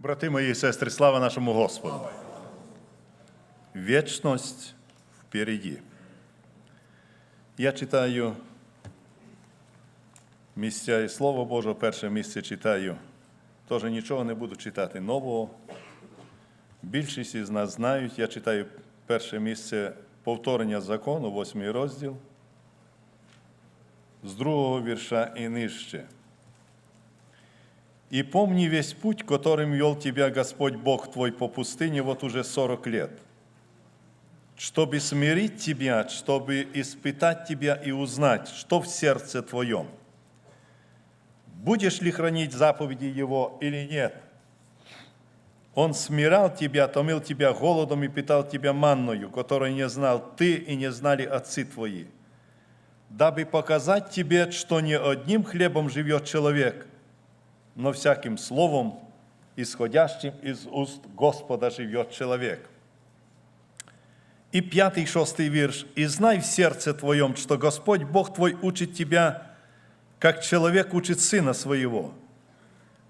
Брати мої і сестри, слава нашому Господу. Вічність впереді. Я читаю місця і Слово Боже, перше місце читаю. Теж нічого не буду читати нового. Більшість із нас знають. Я читаю перше місце повторення закону, восьмий розділ, з другого вірша і нижче. И помни весь путь, которым вел тебя Господь Бог твой по пустыне вот уже сорок лет, чтобы смирить тебя, чтобы испытать тебя и узнать, что в сердце твоем. Будешь ли хранить заповеди Его или нет? Он смирал тебя, томил тебя голодом и питал тебя манною, которой не знал ты и не знали отцы твои, дабы показать тебе, что не одним хлебом живет человек – но всяким словом, исходящим из уст Господа, живет человек. И пятый, шестый вирш. «И знай в сердце твоем, что Господь Бог твой учит тебя, как человек учит сына своего.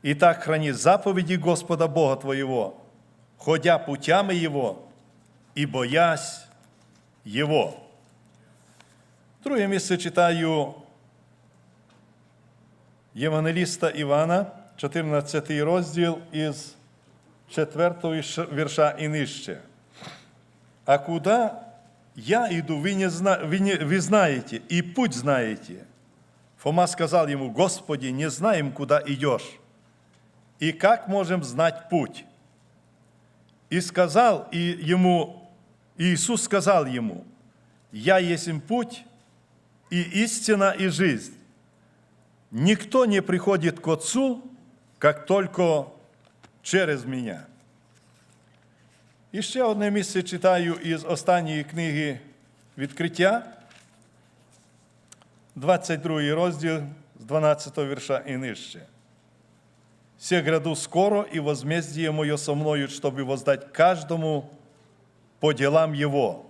И так храни заповеди Господа Бога твоего, ходя путями Его и боясь Его». Друге місце читаю Євангеліста Івана, 14 розділ із 4 вірша і нижче. А куда я иду, вы, не зна... вы, не... вы знаете, и путь знаете. Фома сказал ему, Господи, не знаем, куда идешь, и как можем знать путь? И сказал и ему, Иисус сказал ему, Я есть им путь, и истина, и жизнь. Никто не приходит к Отцу, как только через меня. І ще одне місце читаю із останньої книги Відкриття, 22 розділ з 12 вірша і нижче. «Се гряду скоро, и возмездие мое со мною, чтобы воздать каждому по делам его.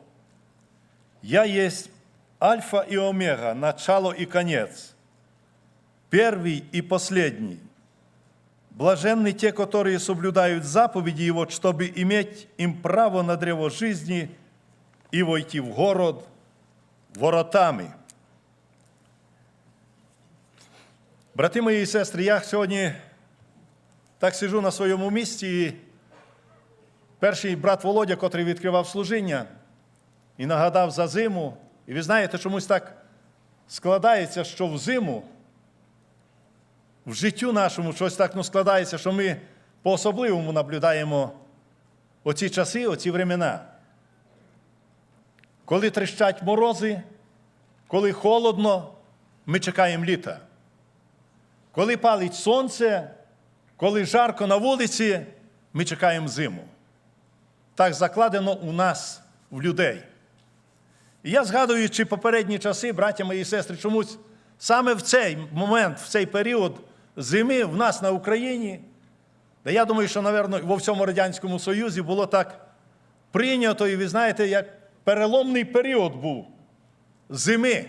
Я есть Альфа и Омега, начало и конец, первый и последний. Блаженны те, которые соблюдают заповеди Его, чтобы иметь им право на древо жизни и войти в город воротами. Брати мої і сестри, я сьогодні так сижу на своєму місці, і перший брат Володя, котрий відкривав служіння, і нагадав за зиму. І ви знаєте, чомусь так складається, що в зиму в життю нашому щось так ну, складається, що ми по-особливому наблюдаємо оці часи, оці времена. Коли трещать морози, коли холодно, ми чекаємо літа. Коли палить сонце, коли жарко на вулиці, ми чекаємо зиму. Так закладено у нас, в людей. І я згадуючи попередні часи, браття мої і сестри, чомусь саме в цей момент, в цей період зими в нас на Україні, де я думаю, що, мабуть, во всьому Радянському Союзі було так прийнято, і ви знаєте, як переломний період був зими.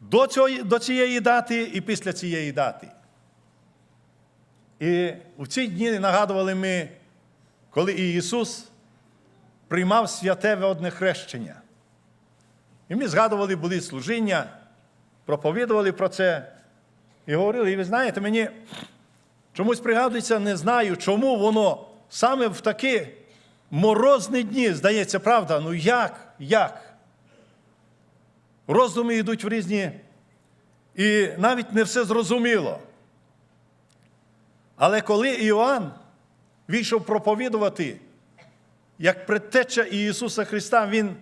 До, цього, до цієї дати і після цієї дати. І в ці дні нагадували ми, коли Ісус приймав святе водне хрещення. І ми згадували, були служіння, проповідували про це і говорили, і ви знаєте, мені чомусь пригадується, не знаю, чому воно саме в такі морозні дні, здається, правда, ну як? Як? Роздуми йдуть в різні, і навіть не все зрозуміло. Але коли Іоанн вийшов проповідувати, як предтеча Ісуса Христа, Він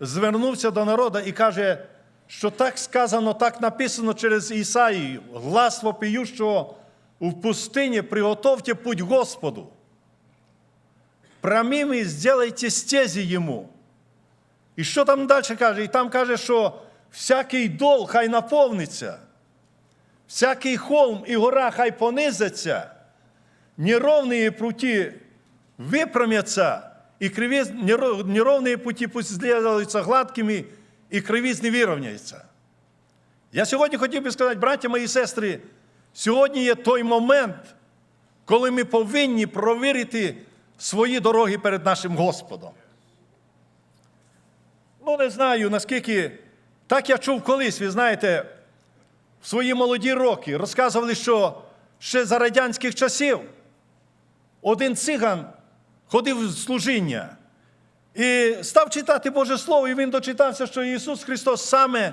звернувся до народу і каже, що так сказано, так написано через Ісаїю, глас вопіющого в пустині, приготовте путь Господу. Прямими сделайте стезі йому. І що там далі каже? І там каже, що всякий дол хай наповниться, всякий холм і гора хай понизиться, неровні пути випрямятся, и кривиз, неровные пути пусть сделаются гладкими, і кривізни вирівняється. Я сьогодні хотів би сказати, браття мої сестри, сьогодні є той момент, коли ми повинні провірити свої дороги перед нашим Господом. Ну, не знаю, наскільки. Так я чув колись, ви знаєте, в свої молоді роки розказували, що ще за радянських часів один циган ходив в служіння і став читати Боже Слово, і він дочитався, що Ісус Христос саме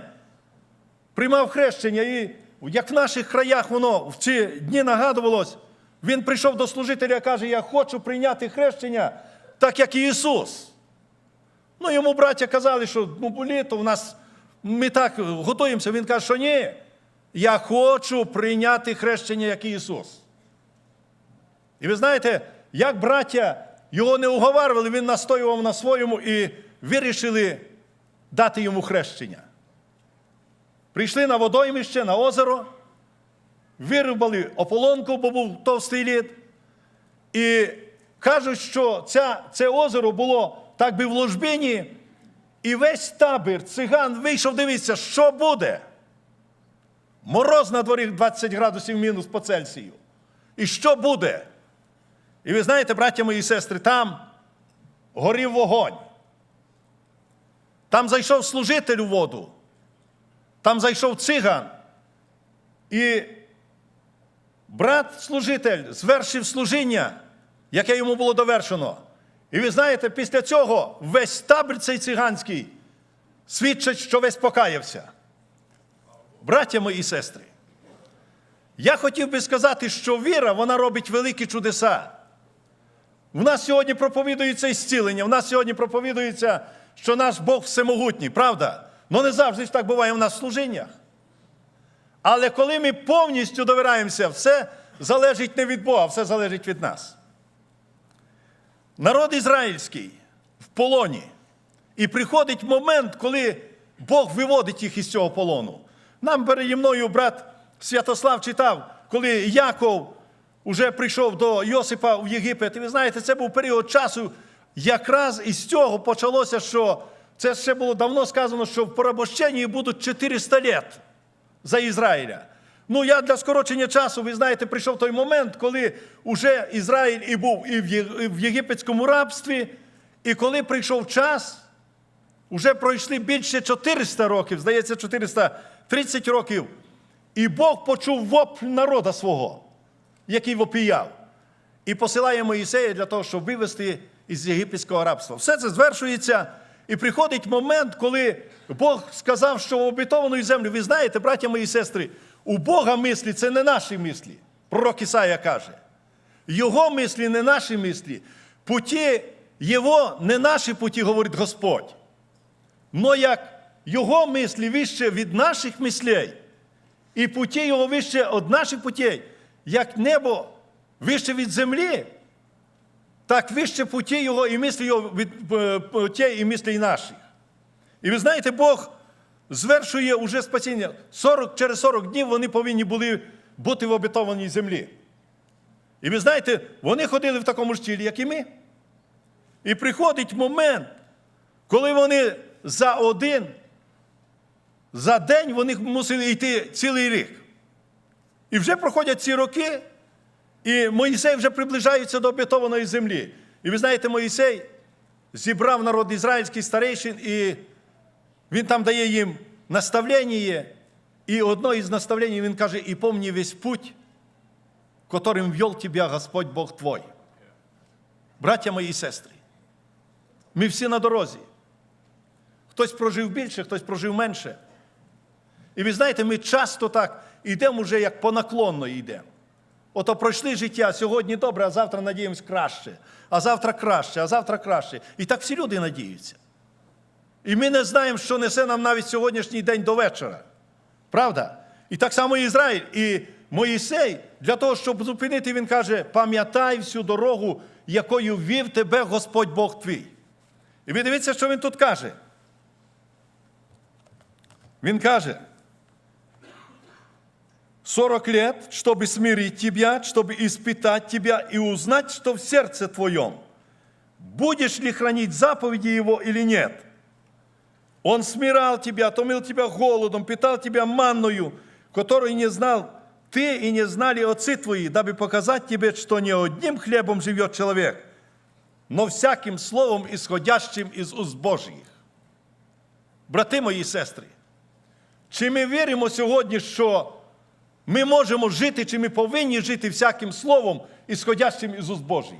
приймав хрещення. І як в наших краях воно в ці дні нагадувалось, він прийшов до служителя і каже: Я хочу прийняти хрещення, так як і Ісус. Ну, йому браття казали, що ну, літо у нас ми так готуємося. Він каже, що ні. Я хочу прийняти хрещення, як і Ісус. І ви знаєте, як браття його не уговарювали, він настоював на своєму і вирішили дати йому хрещення. Прийшли на водоймище, на озеро, вирубали ополонку, бо був товстий лід. І кажуть, що ця, це озеро було так би в ложбині, і весь табір циган вийшов дивитися, що буде. Мороз на дворі 20 градусів мінус по Цельсію. І що буде? І ви знаєте, браття мої і сестри, там горів вогонь. Там зайшов служитель у воду. Там зайшов циган. І брат-служитель звершив служіння, яке йому було довершено. І ви знаєте, після цього весь табір цей циганський свідчить, що весь покаявся. Браття мої і сестри, я хотів би сказати, що віра, вона робить великі чудеса. В нас сьогодні проповідується зцілення, в нас сьогодні проповідується, що наш Бог всемогутній, правда? Ну не завжди ж так буває в нас в служіннях. Але коли ми повністю довираємося, все залежить не від Бога, все залежить від нас. Народ ізраїльський в полоні. І приходить момент, коли Бог виводить їх із цього полону. Нам переді мною брат Святослав читав, коли Яков уже прийшов до Йосипа в Єгипет. І ви знаєте, це був період часу, якраз із цього почалося, що це ще було давно сказано, що в порабощенні будуть 400 літ за Ізраїля. Ну, я для скорочення часу, ви знаєте, прийшов той момент, коли уже Ізраїль і був і в єгипетському рабстві, і коли прийшов час, вже пройшли більше 400 років, здається, 430 років, і Бог почув вопль народа свого, який вопіяв, і посилає Моїсея для того, щоб вивести із єгипетського рабства. Все це звершується, і приходить момент, коли Бог сказав, що в обітовану землю, ви знаєте, браття мої сестри, у Бога мислі це не наші мислі. Пророк Ісая каже. Його мислі не наші мислі. Путі Його не наші путі, говорить Господь. Но як Його мислі вище від наших мислей, і путі Його вище від наших путей, як небо вище від землі, так вище путі Його і мислі Його від е, путей і мислей наших. І ви знаєте, Бог звершує уже спасіння. 40, через 40 днів вони повинні були бути в обетованій землі. І ви знаєте, вони ходили в такому ж тілі, як і ми. І приходить момент, коли вони за один, за день вони мусили йти цілий рік. І вже проходять ці роки, і Моїсей вже приближається до обетованої землі. І ви знаєте, Моїсей зібрав народ ізраїльський старейшин, і він там дає їм наставлення. І одно із наставлень він каже: і помні весь путь, которым ввел тебя Господь Бог твой. Браття мої і сестри, ми всі на дорозі. Хтось прожив більше, хтось прожив менше. І ви знаєте, ми часто так йдемо вже як по наклонно йдемо. Ото пройшли життя сьогодні добре, а завтра надіємось краще, а завтра краще, а завтра краще. І так всі люди надіються. І ми не знаємо, що несе нам навіть сьогоднішній день до вечора. Правда? І так само Ізраїль. І Моїсей, для того, щоб зупинити, він каже: пам'ятай всю дорогу, якою вів тебе Господь Бог твій. І ви дивіться, що він тут каже. Він каже, 40 лет, чтобы смирить тебя, чтобы испытать тебя и узнать, что в сердце твоем. Будешь ли хранить заповеди его или нет? Он смирал тебя, томил тебя голодом, питал тебя манною, которую не знал ты и не знали отцы твои, дабы показать тебе, что не одним хлебом живет человек, но всяким словом, исходящим із уст Божих. Брати мої і сестри, чи ми віримо сьогодні, що ми можемо жити, чи ми повинні жити всяким словом, ісходящим із уст Божих?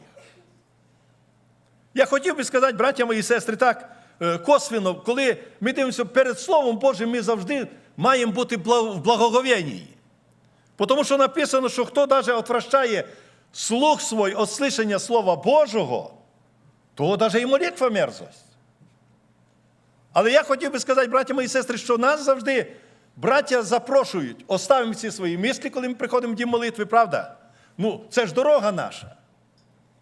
Я хотів би сказати, браття мої сестри, так е, косвенно, коли ми дивимося перед Словом Божим, ми завжди маємо бути в благоговенні. Тому що написано, що хто навіть отвращає слух свой от слышання Слова Божого, то навіть і молитва мерзость. Але я хотів би сказати, браття мої сестри, що нас завжди браття запрошують, оставимо всі свої мислі, коли ми приходимо в дім молитви, правда? Ну, це ж дорога наша.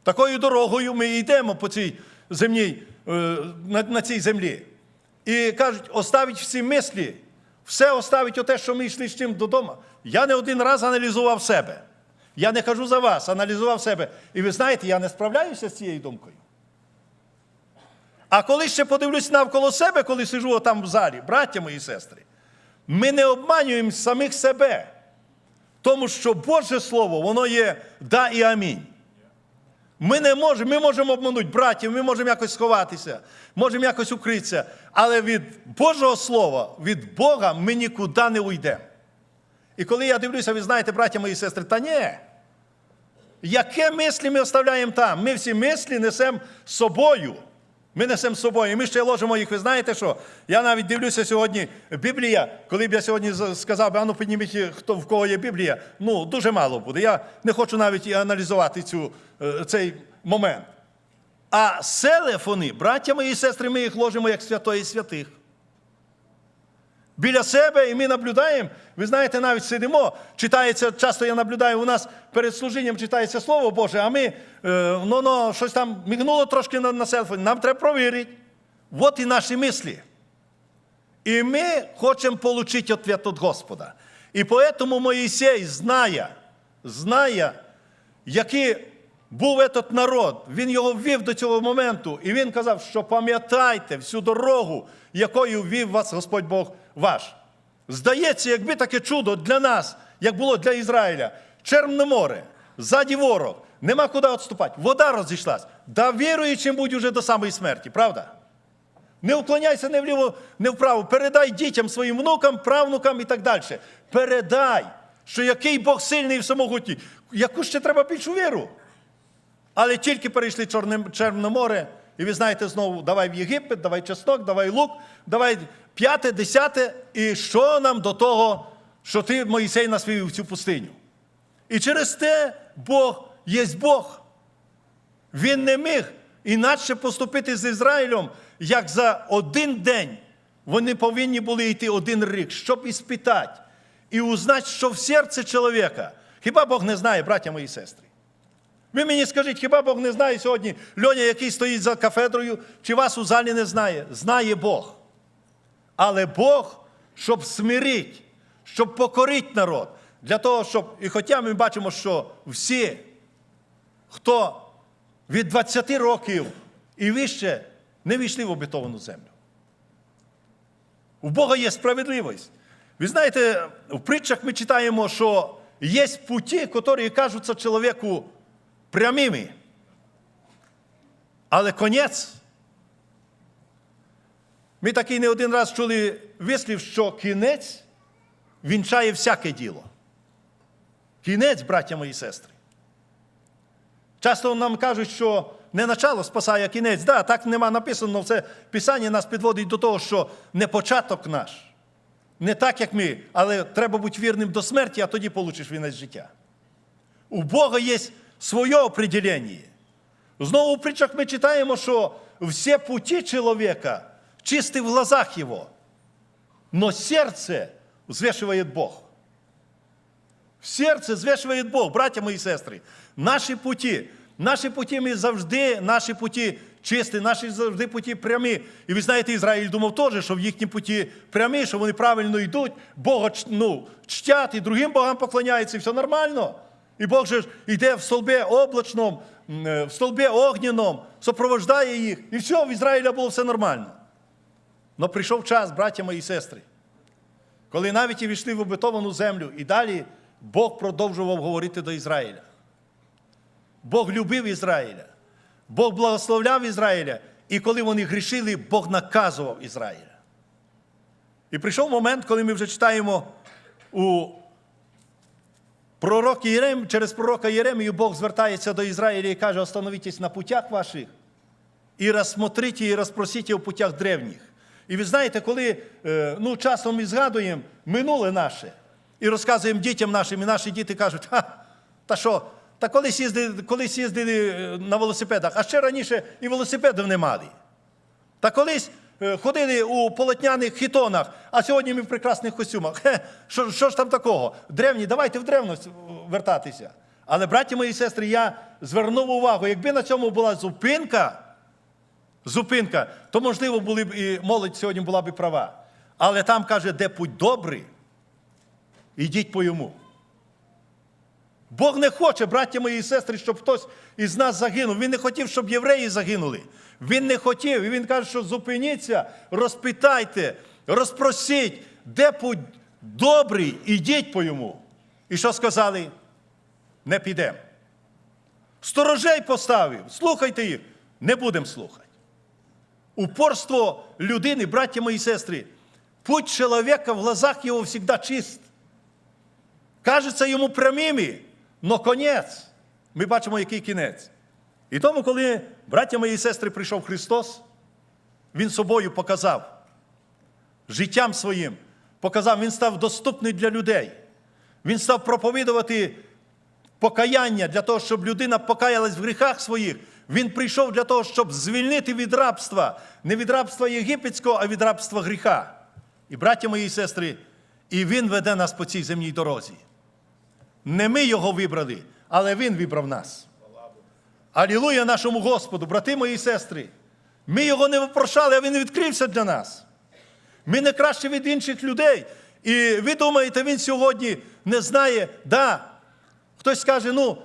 Такою дорогою ми йдемо по цій земній, е, на, на цій землі. І кажуть, оставить всі мислі, все оставить оте, що ми йшли з чим додому. Я не один раз аналізував себе. Я не кажу за вас, аналізував себе. І ви знаєте, я не справляюся з цією думкою. А коли ще подивлюсь навколо себе, коли сижу там в залі, браття мої сестри, ми не обманюємо самих себе. Тому що Боже Слово, воно є да і амінь. Ми не можемо, ми можемо обманути братів, ми можемо якось сховатися, можемо якось укритися. Але від Божого Слова, від Бога ми нікуди не уйдемо. І коли я дивлюся, ви знаєте, браття мої сестри, та ні. Яке мислі ми оставляємо там? Ми всі мислі несемо собою. Ми несемо з собою. І ми ще ложимо їх. Ви знаєте що? Я навіть дивлюся сьогодні Біблія. Коли б я сьогодні сказав, ану, ну підніміть, хто в кого є Біблія, ну дуже мало буде. Я не хочу навіть аналізувати цю, е, цей момент. А селефони, браття мої і сестри, ми їх ложимо як святої святих. Біля себе, і ми наблюдаємо. Ви знаєте, навіть сидимо, читається, часто я наблюдаю, у нас перед служінням читається Слово Боже, а ми е, ну, ну, щось там мігнуло трошки на, на селфоні. Нам треба провірити. От і наші мислі. І ми хочемо отримати відповідь від Господа. І тому Моїсей знає, знає, який був этот народ, він його ввів до цього моменту, і він казав, що пам'ятайте всю дорогу, якою ввів вас Господь Бог ваш. Здається, якби таке чудо для нас, як було для Ізраїля, Черне море, ззаді ворог, нема куди відступати, вода розійшлась. Да віруючим будь уже до самої смерті, правда? Не уклоняйся не вліво, не вправо. Передай дітям своїм внукам, правнукам і так далі. Передай, що який Бог сильний і всемогутній. Яку ще треба більшу віру? Але тільки перейшли Чорне, море, і ви знаєте знову, давай в Єгипет, давай чеснок, давай лук, давай п'яте, десяте. І що нам до того, що ти, Моїсей, нас вивів в цю пустиню? І через те Бог є Бог. Він не міг інакше поступити з Ізраїлем, як за один день. Вони повинні були йти один рік, щоб іспитати і узнати, що в серці чоловіка. Хіба Бог не знає, браття мої сестри? Ви мені скажіть, хіба Бог не знає сьогодні Льоня, який стоїть за кафедрою, чи вас у залі не знає? Знає Бог. Але Бог, щоб смирити, щоб покорити народ, для того, щоб. І хоча ми бачимо, що всі, хто від 20 років і вище не війшли в обетовану землю. У Бога є справедливість. Ви знаєте, в притчах ми читаємо, що є путі, які кажуться чоловіку прямими. Але конець. Ми такий не один раз чули вислів, що кінець вінчає всяке діло. Кінець, браття мої сестри. Часто нам кажуть, що не начало спасає а кінець. Да, так нема написано, але це Писання нас підводить до того, що не початок наш. Не так, як ми, але треба бути вірним до смерті, а тоді получиш вінець життя. У Бога є своє определення. Знову у притчах ми читаємо, що всі путі чоловіка чисті в глазах його, но серце взвешиває Бог. Серце звешує Бог, браття мої сестри. Наші путі, наші путі ми завжди, наші путі чисті, наші завжди путі прямі. І ви знаєте, Ізраїль думав теж, що в їхні путі прямі, що вони правильно йдуть, Бога ну, чтять і другим богам поклоняються, і все нормально. І Бог же йде в столбі облачному, е, в столбі огняному, супроводжає їх, і все, в Ізраїля було все нормально. Но прийшов час, браття мої сестри, коли навіть і війшли в обетовану землю, і далі Бог продовжував говорити до Ізраїля. Бог любив Ізраїля. Бог благословляв Ізраїля. І коли вони грішили, Бог наказував Ізраїля. І прийшов момент, коли ми вже читаємо у пророки Єрем, через пророка Єремію Бог звертається до Ізраїля і каже: остановитесь на путях ваших і розсмотрите, і розпросите у путях древніх. І ви знаєте, коли е, ну, часом ми згадуємо минуле наше і розказуємо дітям нашим, і наші діти кажуть, ха, та що, та колись їздили, колись їздили е, на велосипедах, а ще раніше і велосипедів не мали. Та колись ходили у полотняних хітонах, а сьогодні ми в прекрасних костюмах. Хе, що, що ж там такого? Древні, давайте в древність вертатися. Але, браті мої сестри, я звернув увагу, якби на цьому була зупинка, зупинка, то, можливо, були б і молодь сьогодні була б і права. Але там каже, де путь добрий, ідіть по йому. Бог не хоче, браття мої і сестри, щоб хтось із нас загинув. Він не хотів, щоб євреї загинули. Він не хотів. І він каже, що зупиніться, розпитайте, розпросіть, де путь добрий, ідіть по йому. І що сказали? Не підемо. Сторожей поставив, слухайте їх, не будемо слухати. Упорство людини, браття мої і сестри, путь чоловіка в глазах його завжди чист. Кажеться йому прямими, но конець. Ми бачимо, який кінець. І тому, коли, браття мої і сестри, прийшов Христос, Він собою показав, життям своїм показав, Він став доступний для людей. Він став проповідувати покаяння для того, щоб людина покаялась в гріхах своїх. Він прийшов для того, щоб звільнити від рабства, не від рабства єгипетського, а від рабства гріха. І, браття мої і сестри, і Він веде нас по цій земній дорозі. Не ми його вибрали, але Він вибрав нас. Алілуя нашому Господу, брати мої і сестри. Ми його не випрошали, а він відкрився для нас. Ми не краще від інших людей. І ви думаєте, він сьогодні не знає, да. Хтось скаже, ну,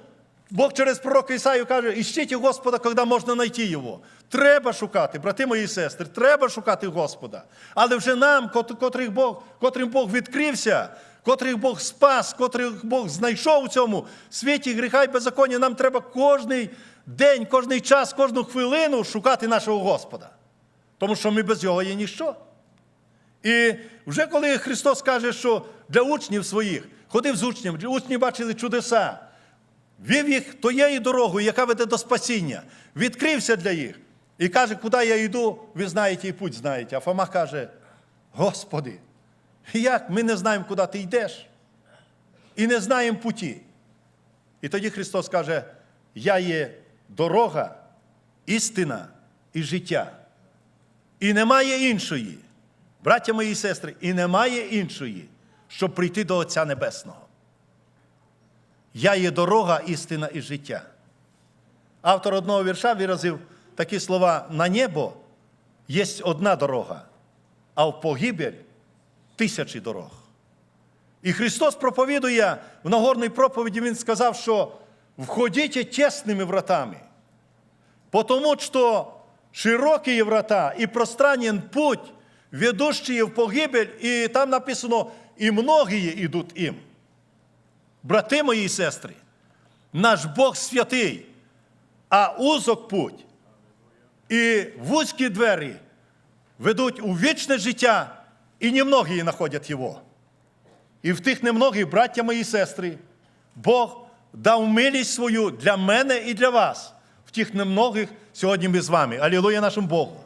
Бог через пророка Ісаю каже, іщіть Господа, коли можна знайти його. Треба шукати, брати мої сестри, треба шукати Господа. Але вже нам, кот- котрих Бог, котрим Бог відкрився, котрих Бог спас, котрих Бог знайшов у цьому світі гріха і беззаконня, нам треба кожний день, кожний час, кожну хвилину шукати нашого Господа. Тому що ми без його є ніщо. І вже коли Христос каже, що для учнів своїх ходив з учнями, учні бачили чудеса, вів їх тією дорогою, яка веде до спасіння, відкрився для їх. І каже, куди я йду, ви знаєте і путь знаєте. А Фома каже: Господи, як ми не знаємо, куди ти йдеш, і не знаємо путі. І тоді Христос каже: Я є дорога, істина і життя. І немає іншої, браття мої і сестри, і немає іншої, щоб прийти до Отця Небесного. Я є дорога, істина і життя. Автор одного вірша виразив такі слова: на небо є одна дорога, а в погибель тисячі дорог. І Христос проповідує в Нагорній проповіді, Він сказав, що входіть тесними вратами, потому что широкие врата и пространен путь, ведущие в погибель, и там написано, и многие идут им. Брати мої і сестри, наш Бог святий, а узок путь і вузькі двері ведуть у вічне життя, і немногие знаходять його. І в тих немногих, браття мої і сестри, Бог дав милість свою для мене і для вас. В тих немногих сьогодні ми з вами. Алілуя нашому Богу.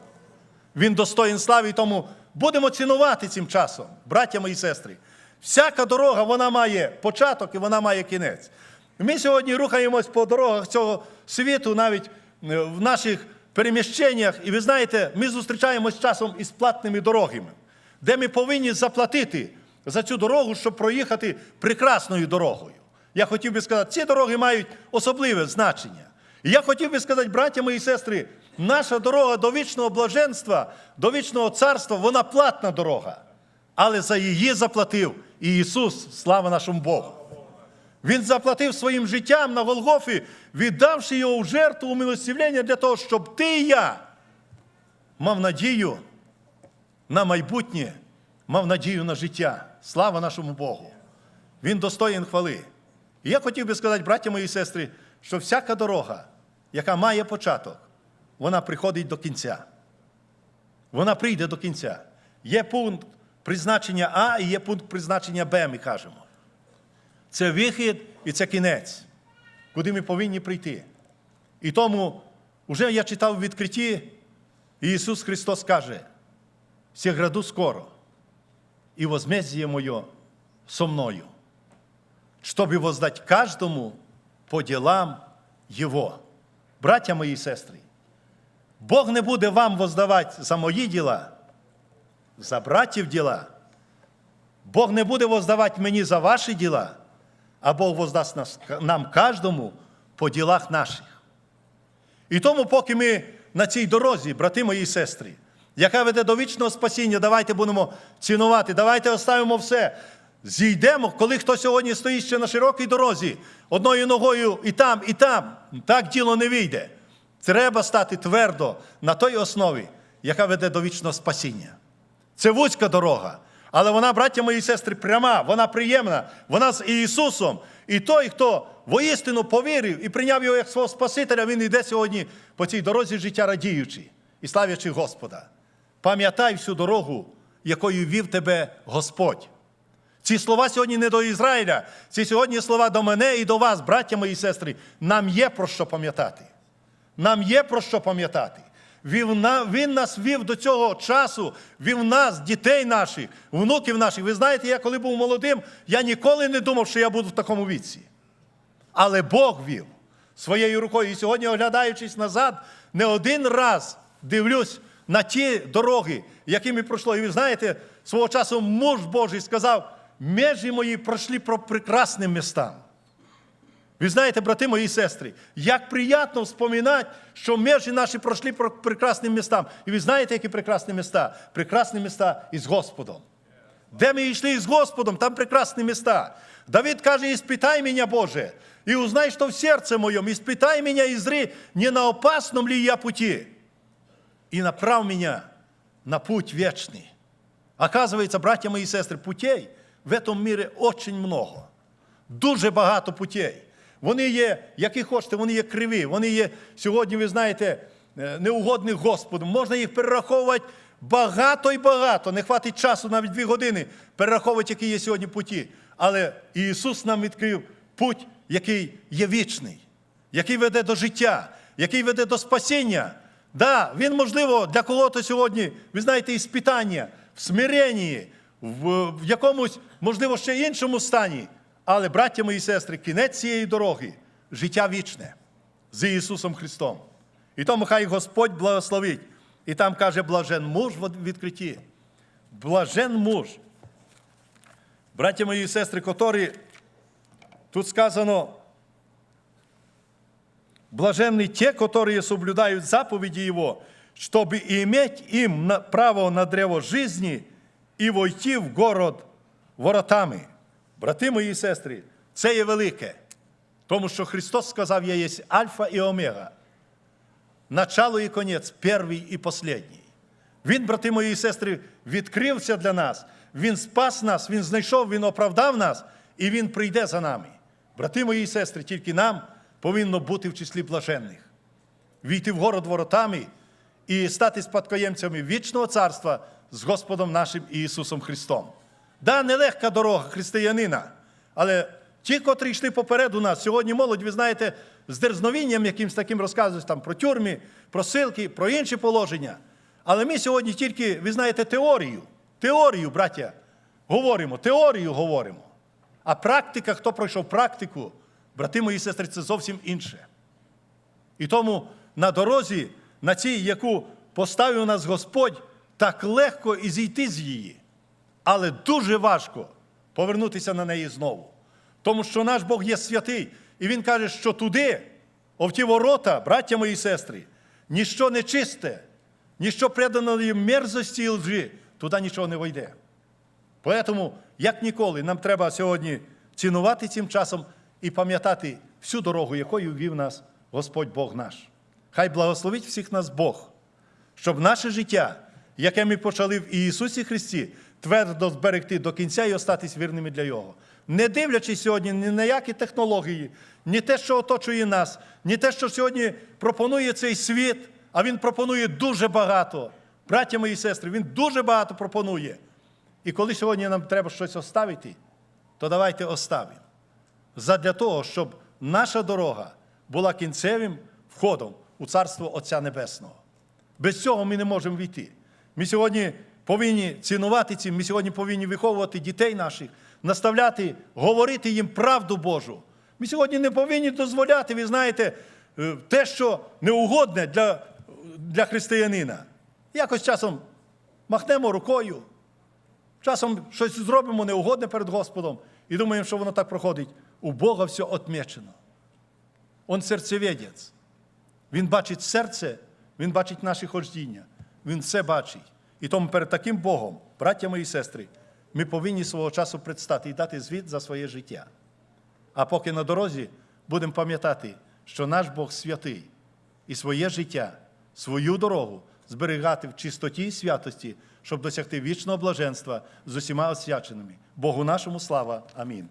Він достоїн слави, і тому будемо цінувати цим часом, браття мої і сестри. Всяка дорога вона має початок і вона має кінець. Ми сьогодні рухаємось по дорогах цього світу, навіть е, в наших переміщеннях. І ви знаєте, ми зустрічаємось часом із платними дорогами, де ми повинні заплатити за цю дорогу, щоб проїхати прекрасною дорогою. Я хотів би сказати, ці дороги мають особливе значення. І я хотів би сказати, браття мої сестри, наша дорога до вічного блаженства, до вічного царства, вона платна дорога. Але за її заплатив і Ісус, слава нашому Богу. Він заплатив своїм життям на Голгофі, віддавши його в жертву у милості для того, щоб ти і я мав надію на майбутнє, мав надію на життя. Слава нашому Богу. Він достоїн хвали. І я хотів би сказати, браття мої і сестри, що всяка дорога, яка має початок, вона приходить до кінця. Вона прийде до кінця. Є пункт призначення А і є пункт призначення Б, ми кажемо. Це вихід і це кінець, куди ми повинні прийти. І тому вже я читав в відкритті, і Ісус Христос каже: «Се граду скоро, и возмездие мое со мною, чтобы воздать каждому по делам Его. Браття мої і сестри, Бог не буде вам воздавати за мої діла, за братів діла. Бог не буде воздавати мені за ваші діла, а Бог воздасть нас, нам кожному по ділах наших. І тому, поки ми на цій дорозі, брати мої і сестри, яка веде до вічного спасіння, давайте будемо цінувати, давайте оставимо все. Зійдемо, коли хто сьогодні стоїть ще на широкій дорозі, одною ногою і там, і там, так діло не вийде. Треба стати твердо на той основі, яка веде до вічного спасіння. Це вузька дорога. Але вона, браття мої сестри, пряма, вона приємна, вона з Ісусом. І той, хто воістину повірив і прийняв його як свого Спасителя, він йде сьогодні по цій дорозі життя радіючи і славячи Господа. Пам'ятай всю дорогу, якою вів тебе Господь. Ці слова сьогодні не до Ізраїля, ці сьогодні слова до мене і до вас, браття мої сестри. Нам є про що пам'ятати. Нам є про що пам'ятати. Він, на- він нас вів до цього часу, вів нас, дітей наших, внуків наших. Ви знаєте, я коли був молодим, я ніколи не думав, що я буду в такому віці. Але Бог вів своєю рукою. І сьогодні, оглядаючись назад, не один раз дивлюсь на ті дороги, якими пройшло. І ви знаєте, свого часу муж Божий сказав: межі мої пройшли по прекрасним містам. Ви знаєте, брати мої і сестри, як приємно вспоминати, що межі наші пройшли по прекрасним містам. І ви знаєте, які прекрасні міста? Прекрасні міста із Господом. Де ми йшли із Господом, там прекрасні міста. Давид каже, іспитай мене, Боже, і узнай, що в серце моєму, іспитай мене і зри, не на опасном ли я пути, и направ меня на путь вечный. Оказывается, братья мои и сестры, путей в этом мире очень много. Дуже багато путей. Вони є, які хочете, вони є криві, вони є сьогодні, ви знаєте, е, неугодні Господу. Можна їх перераховувати багато і багато. Не хватить часу навіть дві години перераховувати, які є сьогодні путі. Але Ісус нам відкрив путь, який є вічний, який веде до життя, який веде до спасіння. Да, він, можливо, для кого-то сьогодні, ви знаєте, іспитання в смиренні, в якомусь, можливо, ще іншому стані. Але, браття мої і сестри, кінець цієї дороги життя вічне з Ісусом Христом. І тому хай Господь благословить. І там каже, блажен муж в відкритті. Блажен муж. Браття мої і сестри, котрі тут сказано, блаженны те, которые соблюдают заповеди Его, чтобы иметь им на- право на древо жизни і войти в город воротами. Брати мої і сестри, це є велике, тому що Христос сказав, я є Альфа і Омега, начало і конець, перший і последній. Він, брати мої і сестри, відкрився для нас, Він спас нас, Він знайшов, Він оправдав нас, і Він прийде за нами. Брати мої і сестри, тільки нам повинно бути в числі блаженних. Війти в город воротами і стати спадкоємцями вічного царства з Господом нашим Ісусом Христом. Да, нелегка дорога християнина, але ті, котрі йшли попереду нас, сьогодні молодь, ви знаєте, з дерзновінням якимсь таким розказують там про тюрми, про силки, про інші положення. Але ми сьогодні тільки, ви знаєте, теорію, теорію, браття, говоримо, теорію говоримо. А практика, хто пройшов практику, брати мої сестри, це зовсім інше. І тому на дорозі, на цій, яку поставив нас Господь, так легко і зійти з її. Але дуже важко повернутися на неї знову. Тому що наш Бог є святий, і Він каже, що туди, в ті ворота, браття мої і сестри, ніщо нечисте, ніщо преданої мерзості і лжи, туди нічого не войде. Тому, як ніколи, нам треба сьогодні цінувати цим часом і пам'ятати всю дорогу, якою вів нас Господь Бог наш. Хай благословить всіх нас Бог, щоб наше життя, яке ми почали в Ісусі Христі, твердо зберегти до кінця і остатись вірними для Його. не дивлячись сьогодні ні на які технології, ні те, що оточує нас, ні те, що сьогодні пропонує цей світ, а він пропонує дуже багато. Браття мої сестри, він дуже багато пропонує. І коли сьогодні нам треба щось оставити, то давайте оставимо. Задля того, щоб наша дорога була кінцевим входом у Царство Отця Небесного. Без цього ми не можемо війти. Ми сьогодні повинні цінувати цим, ми сьогодні повинні виховувати дітей наших, наставляти, говорити їм правду Божу. Ми сьогодні не повинні дозволяти, ви знаєте, е, те, що неугодне для, для християнина. Якось часом махнемо рукою, часом щось зробимо неугодне перед Господом і думаємо, що воно так проходить. У Бога все отмечено. Он серцеведець. Він бачить серце, він бачить наші хождіння, він все бачить. І тому перед таким Богом, браття мої сестри, ми повинні свого часу предстати і дати звіт за своє життя. А поки на дорозі будемо пам'ятати, що наш Бог святий і своє життя, свою дорогу зберігати в чистоті і святості, щоб досягти вічного блаженства з усіма освяченими. Богу нашому слава. Амінь.